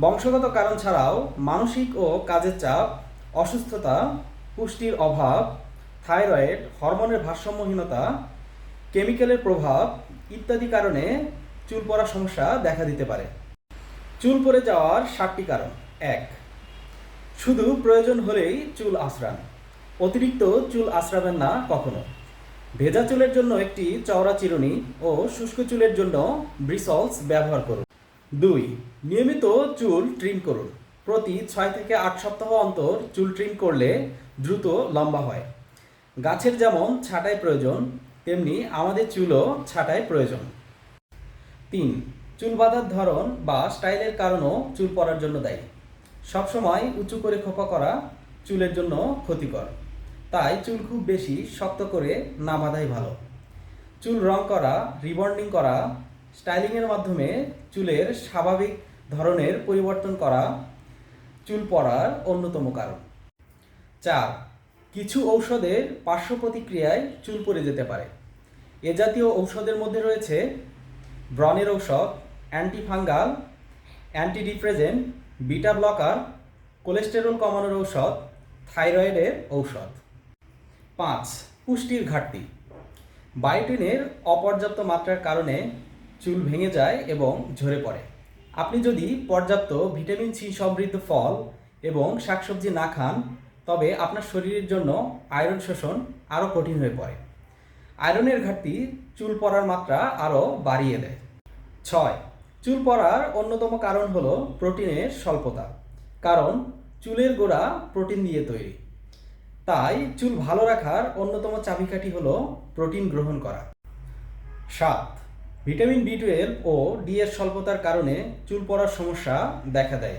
বংশগত কারণ ছাড়াও মানসিক ও কাজের চাপ, অসুস্থতা, পুষ্টির অভাব, থাইরয়েড, হরমোনের ভারসাম্যহীনতা, কেমিক্যালের প্রভাব ইত্যাদি কারণে চুল পড়ার সমস্যা দেখা দিতে পারে। চুল পড়ে যাওয়ার সাতটি কারণ। এক, শুধু প্রয়োজন হলেই চুল আশ্রান অতিরিক্ত চুল আশ্রাবেন না কখনো। ভেজা চুলের জন্য একটি চওড়া চিরুনি ও শুষ্ক চুলের জন্য ব্রিসলস ব্যবহার করুন। দুই, নিয়মিত চুল ট্রিম করুন। প্রতি ছয় থেকে আট সপ্তাহ অন্তর চুল ট্রিম করলে দ্রুত লম্বা হয়। গাছের যেমন ছাঁটাই প্রয়োজন, তেমনি আমাদের চুলও ছাঁটাই প্রয়োজন। তিন, চুল বাঁধার ধরন বা স্টাইলের কারণও চুল পড়ার জন্য দায়ী। সবসময় উঁচু করে খোপা করা চুলের জন্য ক্ষতিকর। তাই চুল খুব বেশি শক্ত করে না বাঁধাই ভালো। চুল রং করা রিবন্ডিং করা স্টাইলিংয়ের মাধ্যমে চুলের স্বাভাবিক ধরনের পরিবর্তন করা চুল পড়ার অন্যতম কারণ। চার, কিছু ঔষধের পার্শ্ব প্রতিক্রিয়ায় চুল পড়ে যেতে পারে। এ জাতীয় ঔষধের মধ্যে রয়েছে ব্রনের ঔষধ, antifungal, antidepressant, beta blocker, cholesterol কমানোর ঔষধ, থাইরয়েডের ঔষধ। পাঁচ, পুষ্টির ঘাটতি। বায়োটিনের অপর্যাপ্ত মাত্রার কারণে চুল ভেঙে যায় এবং ঝরে পড়ে। আপনি যদি পর্যাপ্ত ভিটামিন সি সমৃদ্ধ ফল এবং শাকসবজি না খান, তবে আপনার শরীরের জন্য আয়রন শোষণ আরও কঠিন হয়ে পড়ে। আয়রনের ঘাটতি চুল পড়ার মাত্রা আরও বাড়িয়ে দেয়। ছয়, চুল পড়ার অন্যতম কারণ হলো প্রোটিনের স্বল্পতা, কারণ চুলের গোড়া প্রোটিন দিয়ে তৈরি। তাই চুল ভালো রাখার অন্যতম চাবিকাঠি হলো প্রোটিন গ্রহণ করা। সাত ভিটামিন বি টুয়েলভ ও ডি এর স্বল্পতার কারণে চুল পড়ার সমস্যা দেখা দেয়।